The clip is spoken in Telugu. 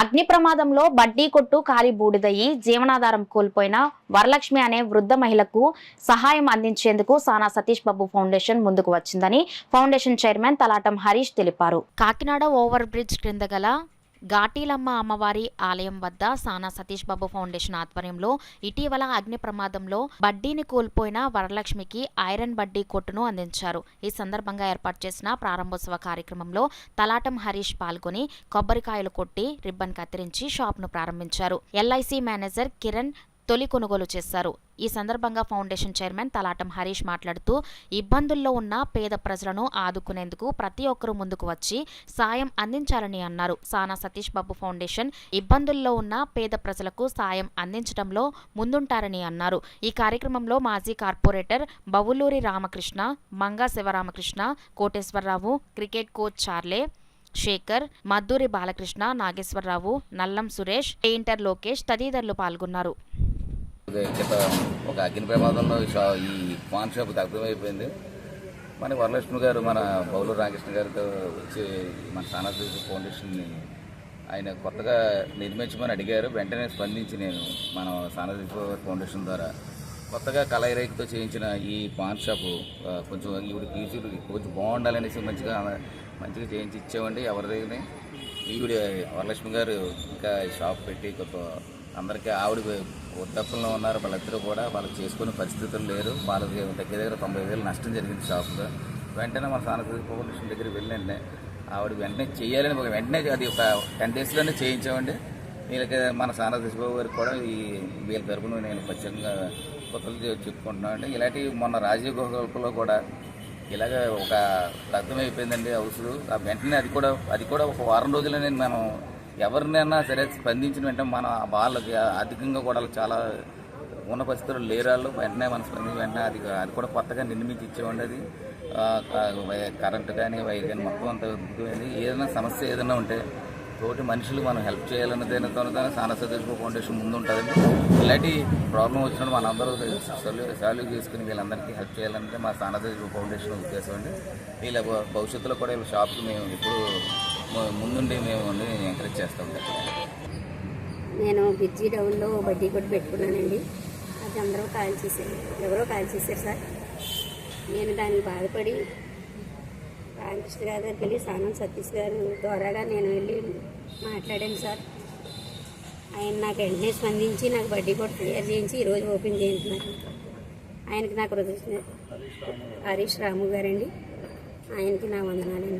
అగ్ని ప్రమాదంలో బడ్డీ కొట్టు కాలి బూడిదయ్యి జీవనాధారం కోల్పోయిన వరలక్ష్మి అనే వృద్ధ మహిళకు సహాయం అందించేందుకు సానా సతీష్ బాబు ఫౌండేషన్ ముందుకు వచ్చిందని ఫౌండేషన్ చైర్మన్ తలాటం హరీష్ తెలిపారు. కాకినాడ ఓవర్ బ్రిడ్జ్ క్రింద గల ఘాటీలమ్మ అమ్మవారి ఆలయం వద్ద సానా సతీష్ బాబు ఫౌండేషన్ ఆధ్వర్యంలో ఇటీవల అగ్ని ప్రమాదంలో బడ్డీని కోల్పోయిన వరలక్ష్మికి ఐరన్ బడ్డీ కొట్టును అందించారు. ఈ సందర్భంగా ఏర్పాటు చేసిన ప్రారంభోత్సవ కార్యక్రమంలో తలాటం హరీష్ పాల్గొని కొబ్బరికాయలు కొట్టి రిబ్బన్ కత్తిరించి షాప్ను ప్రారంభించారు. ఎల్ఐసి మేనేజర్ కిరణ్ తొలి కొనుగోలు చేశారు. ఈ సందర్భంగా ఫౌండేషన్ చైర్మన్ తలాటం హరీష్ మాట్లాడుతూ ఇబ్బందుల్లో ఉన్న పేద ప్రజలను ఆదుకునేందుకు ప్రతి ఒక్కరూ ముందుకు వచ్చి సాయం అందించాలని అన్నారు. సానా సతీష్ బాబు ఫౌండేషన్ ఇబ్బందుల్లో ఉన్న పేద ప్రజలకు సాయం అందించడంలో ముందుంటారని అన్నారు. ఈ కార్యక్రమంలో మాజీ corporator Bavuluri Ramakrishna Manga Sivaramakrishna Koteswararao cricket coach Charlie Sekhar Madduri Balakrishna Nageswararao Nallam Suresh painter Lokesh తదితరులు పాల్గొన్నారు. గత ఒక అగ్ని ప్రమాదంలో ఈ ఈ పాన్ షాప్ దగ్ధమైపోయింది. మన వరలక్ష్మి గారు మన బౌలూరు రామకృష్ణ గారితో వచ్చి మన సానాథ ఫౌండేషన్ని ఆయన కొత్తగా నిర్మించమని అడిగారు. వెంటనే స్పందించి నేను మన సానాథ ఫౌండేషన్ ద్వారా కొత్తగా కలైరేకుతో చేయించిన ఈ పాన్ షాపు కొంచెం ఈవిడ ఫ్యూచర్ కొంచెం బాగుండాలనేసి మంచిగా మంచిగా చేయించి ఇచ్చామండి ఎవరి దగ్గర ఈవిడ వరలక్ష్మి గారు ఇంకా ఈ షాప్ పెట్టి కొంత అందరికీ ఆవిడ వృద్ధత్వంలో ఉన్నారు. వాళ్ళిద్దరూ కూడా వాళ్ళకి చేసుకునే పరిస్థితులు లేరు. వాళ్ళకి దగ్గర దగ్గర తొంభై వేలు నష్టం జరిగింది షాప్లో. వెంటనే మన సానకృతి ఫౌండేషన్ దగ్గర వెళ్ళండి ఆవిడ వెంటనే చేయాలని ఒక వెంటనే అది ఒక టెన్ డేస్లోనే చేయించామండి. వీళ్ళకి మన సానా బాబు గారికి కూడా ఈ వీళ్ళ తరపున నేను ప్రత్యేకంగా కొత్తలు చెప్పుకుంటున్నాను అండి ఇలాంటి మొన్న రాజీవ్ గోకల్పలో కూడా ఇలాగ ఒక అర్థమైపోయిందండి హౌస్ ఆ వెంటనే అది కూడా అది కూడా ఒక వారం రోజులనే మనం ఎవరినైనా సరే స్పందించిన వెంటనే మన వాళ్ళకి అధికంగా కూడా చాలా ఉన్న పరిస్థితుల్లో లేరాళ్ళు వెంటనే మనం స్పందించిన వెంటనే అది అది కూడా కొత్తగా నిర్మించి ఇచ్చేవండి అది. కరెంట్ కానీ వైర్ కానీ మొత్తం అంతా ఉద్యోగమైంది ఏదైనా సమస్య ఏదైనా ఉంటే తోటి మనుషులు మనం హెల్ప్ చేయాలన్నదే సానా సతీష్ ఫౌండేషన్ ముందు ఉంటుందండి. ఇలాంటి ప్రాబ్లం వచ్చినప్పుడు మనందరూ సాల్వ్ సాల్వ్ చేసుకుని వీళ్ళందరికీ హెల్ప్ చేయాలంటే మా సానా సతీష్ ఫౌండేషన్ ఉద్దేశం అండి. వీళ్ళ భవిష్యత్తులో కూడా వీళ్ళ షాప్కి మేము ఎప్పుడు ముందుండి మేము ఎంకరేజ్ చేస్తాం. నేను బిజ్జీ డౌన్లో బడ్డీ కూడా పెట్టుకున్నానండి. అది అందరూ కాల్ చేశారు. ఎవరో కాల్ చేశారు సార్. నేను దానికి బాధపడి రామకృష్ణ గారి దగ్గరికి వెళ్ళి సానం సతీష్ గారు ద్వారాగా నేను వెళ్ళి మాట్లాడాను సార్. ఆయన నాకు వెంటనే స్పందించి నాకు బడ్డీ కూడా క్లియర్ చేయించి ఈరోజు ఓపెన్ చేయించున్నారు. ఆయనకి నాకు కృతజ్ఞ హరీష్ రాము గారండి. ఆయనకి నా వందనాలండి.